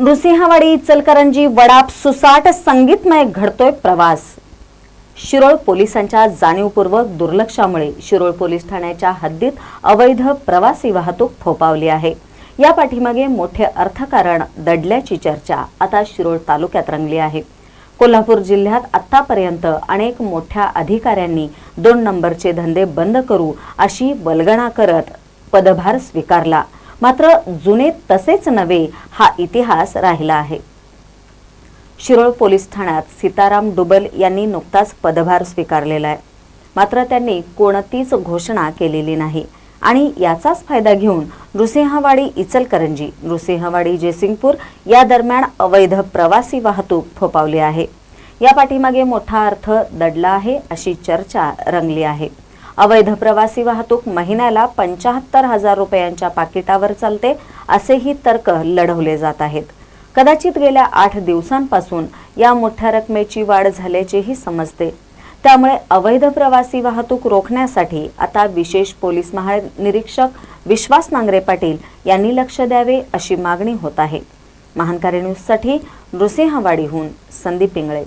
नृसिंहवाडी इचलकरंजी वडाप सुसाट संगीतमय घडतोय प्रवास. शिरोळ पोलिसांच्या जाणीवपूर्वक दुर्लक्षामुळे शिरोळ पोलीस ठाण्याच्या हद्दीत अवैध प्रवासी वाहतूक फोपावली आहे. या पाठीमागे मोठे अर्थकारण दडल्याची चर्चा आता शिरोळ तालुक्यात रंगली आहे. कोल्हापूर जिल्ह्यात आतापर्यंत अनेक मोठ्या अधिकाऱ्यांनी दोन नंबरचे धंदे बंद करू अशी बलगणा करत पदभार स्वीकारला. मात्र जुने तसेच नवे हा इतिहास राहिला आहे. शिरोळ पोलीस ठाण्यात सीताराम डुबल यांनी नुकताच पदभार स्वीकारलेला आहे. मात्र त्यांनी कोणतीच घोषणा केलेली नाही. आणि याचाच फायदा घेऊन नृसिंहवाडी इचलकरंजी नृसिंहवाडी जयसिंगपूर या दरम्यान अवैध प्रवासी वाहतूक फोपावली आहे. या पाठीमागे मोठा अर्थ दडला आहे अशी चर्चा रंगली आहे. अवैध प्रवासी वाहतूक महिन्याला पंचाहत्तर हजार रुपयांच्या पाकिटावर चालते असेही तर्क लढवले जात आहेत. कदाचित गेल्या आठ दिवसांपासून या मोठ्या रकमेची वाढ झाल्याचेही समजते. त्यामुळे अवैध प्रवासी वाहतूक रोखण्यासाठी आता विशेष पोलीस महानिरीक्षक विश्वास नांगरे पाटील यांनी लक्ष द्यावे अशी मागणी होत आहे. महानकारी न्यूजसाठी नृसिंहवाडीहून संदीप पिंगळे